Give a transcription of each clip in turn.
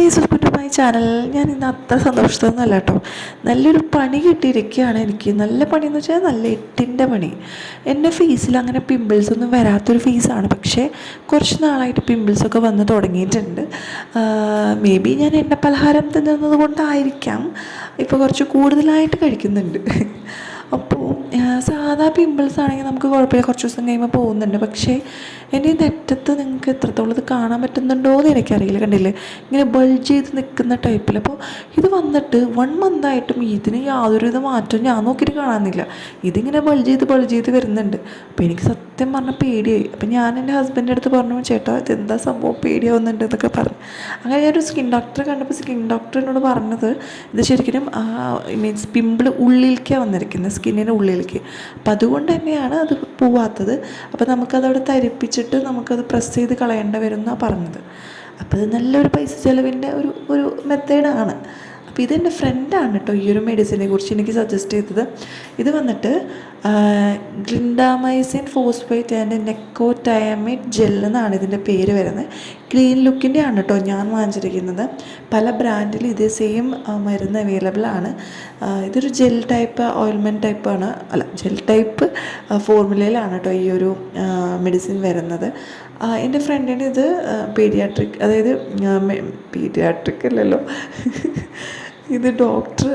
Hi welcome to my channel ഞാൻ ഇന്ന് അത്ര സന്തോഷത്തൊന്നും അല്ല കേട്ടോ. നല്ലൊരു പണി കിട്ടിയിരിക്കുകയാണ് എനിക്ക്. നല്ല പണി എന്ന് വെച്ചാൽ നല്ല എട്ടിന്റെ പണി. എന്റെ ഫേസിൽ അങ്ങനെ പിമ്പിൾസ് ഒന്നും വരാത്തൊരു ഫേസാണ് പക്ഷേ കുറച്ച് നാളായിട്ട് പിമ്പിൾസൊക്കെ വന്ന് തുടങ്ങിയിട്ടുണ്ട്. മേ ബി ഞാൻ എണ്ണ പലഹാരം തിന്നുന്നത് കൊണ്ടായിരിക്കാം. ഇപ്പോൾ കുറച്ച് കൂടുതലായിട്ട് കഴിക്കുന്നുണ്ട്. സാധാ പിമ്പിൾസ് ആണെങ്കിൽ നമുക്ക് കുഴപ്പമില്ല. കുറച്ച് ദിവസം കഴിയുമ്പോൾ പോകുന്നുണ്ട്. പക്ഷേ എന്റെ നെറ്റത്ത് നിങ്ങൾക്ക് എത്രത്തോളം ഇത് കാണാൻ പറ്റുന്നുണ്ടോ എന്ന് എനിക്കറിയില്ല. കണ്ടില്ലേ? ഇങ്ങനെ ബൾജ് ചെയ്ത് നിൽക്കുന്ന ടൈപ്പിൽ അപ്പോൾ ഇത് വന്നിട്ട് വൺ മന്തായിട്ടും ഇതിന് യാതൊരുവിധ മാറ്റവും ഞാൻ നോക്കിയിട്ട് കാണാനില്ല. ഇതിങ്ങനെ ബൾജ് ചെയ്ത് ബൾജ് ചെയ്ത് വരുന്നുണ്ട്. അപ്പോൾ എനിക്ക് സത്യം പറഞ്ഞാൽ പേടിയായി. അപ്പം ഞാൻ എന്റെ ഹസ്ബൻഡിന്റെ അടുത്ത് പറഞ്ഞു ചേട്ടാ ഇതെന്താ സംഭവം? പേടിയാവുന്നുണ്ട് എന്നൊക്കെ പറഞ്ഞു. അങ്ങനെ ഞാനൊരു സ്കിൻ ഡോക്ടറെ കണ്ടപ്പോൾ സ്കിൻ ഡോക്ടർ എന്നോട് പറഞ്ഞത് ഇത് ശരിക്കും ആ മീൻസ് പിമ്പിൾ ഉള്ളിലേക്കാണ് വന്നിരിക്കുന്നത് സ്കിന്നിന്റെ ഉള്ളിലേക്ക് അപ്പം അതുകൊണ്ട് തന്നെയാണ് അത് പോവാത്തത്. അപ്പോൾ നമുക്കതവിടെ തരിപ്പിച്ചിട്ട് നമുക്കത് പ്രസ് ചെയ്ത് കളയേണ്ട വരും എന്നാണ് പറഞ്ഞത്. അപ്പോൾ അത് നല്ലൊരു പൈസ ചിലവിന്റെ ഒരു ഒരു മെത്തേഡാണ് അപ്പോൾ ഇതെന്റെ ഫ്രണ്ടാണ് കേട്ടോ ഈ ഒരു മെഡിസിനെ കുറിച്ച് എനിക്ക് സജസ്റ്റ് ചെയ്തത്. ഇത് വന്നിട്ട് ഗ്ലിൻഡാമൈസിൻ ഫോസ്ഫേറ്റ് ആൻഡ് നെക്കോടയമേറ്റ് ജെൽ എന്നാണ് ഇതിന്റെ പേര് വരുന്നത്. ക്ലീൻ ലുക്കിന്റെ ആണ് കേട്ടോ ഞാൻ വാങ്ങിച്ചിരിക്കുന്നത്. പല ബ്രാൻഡിൽ ഇതേ സെയിം മരുന്ന് അവൈലബിൾ ആണ്. ഇതൊരു ജെൽ ടൈപ്പ് ഓയിൽമെന്റ് ആണ്. അല്ല ജെൽ ടൈപ്പ് ഫോർമുലയിലാണ് കേട്ടോ ഈ ഒരു മെഡിസിൻ വരുന്നത്. എന്റെ ഫ്രണ്ടിന് ഇത് പീഡിയാട്രിക് അതായത് പീഡിയാട്രിക് അല്ലല്ലോ. ഇത് ഡോക്ടർ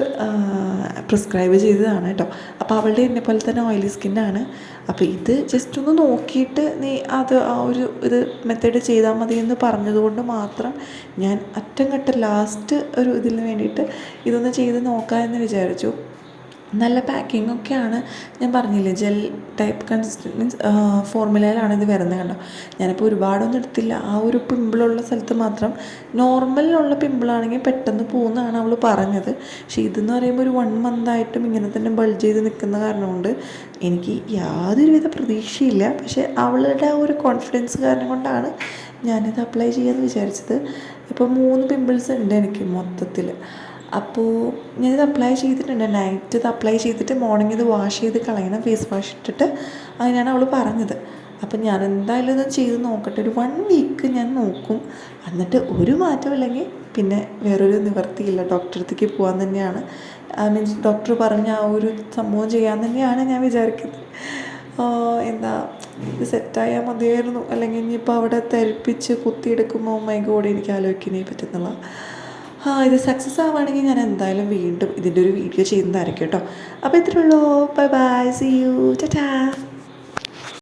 പ്രിസ്ക്രൈബ് ചെയ്തതാണ് കേട്ടോ അപ്പോൾ അവളുടെ എന്നെ പോലെ തന്നെ ഓയിലി സ്കിന്നാണ് അപ്പോൾ ഇത് ജസ്റ്റ് ഒന്ന് നോക്കിയിട്ട് നീ അത് ആ ഒരു ഇത് മെത്തേഡ് ചെയ്താൽ മതി എന്ന് പറഞ്ഞതുകൊണ്ട് മാത്രം ഞാൻ അറ്റം കട്ട് ലാസ്റ്റ് ഒരു ഇതിന് വേണ്ടിയിട്ട് ഇതൊന്ന് ചെയ്ത് നോക്കാമെന്ന് വിചാരിച്ചു. നല്ല പാക്കിംഗ് ഒക്കെയാണ്. ഞാൻ പറഞ്ഞില്ലേ ജെൽ ടൈപ്പ് കൺസിസ്റ്റൻ മീൻസ് ഫോർമുലയിലാണ് ഇത് വരുന്നത് കണ്ടോ? ഞാനിപ്പോൾ ഒരുപാടൊന്നും എടുത്തില്ല. ആ ഒരു പിമ്പിളുള്ള സ്ഥലത്ത് മാത്രം നോർമലിലുള്ള പിമ്പിളാണെങ്കിൽ പെട്ടെന്ന് പോകുന്നതാണ് അവൾ പറഞ്ഞത്. പക്ഷേ ഇതെന്ന് പറയുമ്പോൾ ഒരു വൺ മന്തായിട്ടും ഇങ്ങനെ തന്നെ ബൾജ് ചെയ്ത് നിൽക്കുന്ന കാരണം കൊണ്ട് എനിക്ക് യാതൊരുവിധ പ്രതീക്ഷയില്ല. പക്ഷേ അവളുടെ ഒരു കോൺഫിഡൻസ് കാരണം കൊണ്ടാണ് ഞാനിത് അപ്ലൈ ചെയ്യാമെന്ന് വിചാരിച്ചത്. ഇപ്പോൾ മൂന്ന് പിമ്പിൾസ് ഉണ്ട് എനിക്ക് മൊത്തത്തിൽ അപ്പോൾ ഞാനിത് അപ്ലൈ ചെയ്തിട്ടുണ്ട്. നൈറ്റ് ഇത് അപ്ലൈ ചെയ്തിട്ട് മോർണിംഗ് ഇത് വാഷ് ചെയ്ത് കളയണം. ഫേസ് വാഷ് ഇട്ടിട്ട് അങ്ങനെയാണ് അവൾ പറഞ്ഞത്. അപ്പം ഞാൻ എന്തായാലും ഇത് ചെയ്ത് നോക്കട്ടെ. ഒരു വൺ വീക്ക് ഞാൻ നോക്കും. എന്നിട്ട് ഒരു മാറ്റമില്ലെങ്കിൽ പിന്നെ വേറൊരു നിവർത്തിയില്ല ഡോക്ടറെ അടുത്തേക്ക് പോകാൻ തന്നെയാണ്. മീൻസ് ഡോക്ടർ പറഞ്ഞ ആ ഒരു സംഭവം ചെയ്യാൻ തന്നെയാണ് ഞാൻ വിചാരിക്കുന്നത്. എന്താ ഇത് സെറ്റായാൽ മതിയായിരുന്നു. അല്ലെങ്കിൽ ഇനിയിപ്പോൾ അവിടെ തെരപ്പിച്ച് കുത്തിയെടുക്കുമ്പോൾ മൈ ഗോഡ് എനിക്ക് ആലോചിക്കുന്നേ പറ്റുന്നുള്ള ആ ഇത് സക്സസ് ആവുകയാണെങ്കിൽ ഞാൻ എന്തായാലും വീണ്ടും ഇതിന്റെ ഒരു വീഡിയോ ചെയ്യുന്നതായിരിക്കും കേട്ടോ. അപ്പോൾ ഇത്രയുള്ളൂ bye bye see you Tata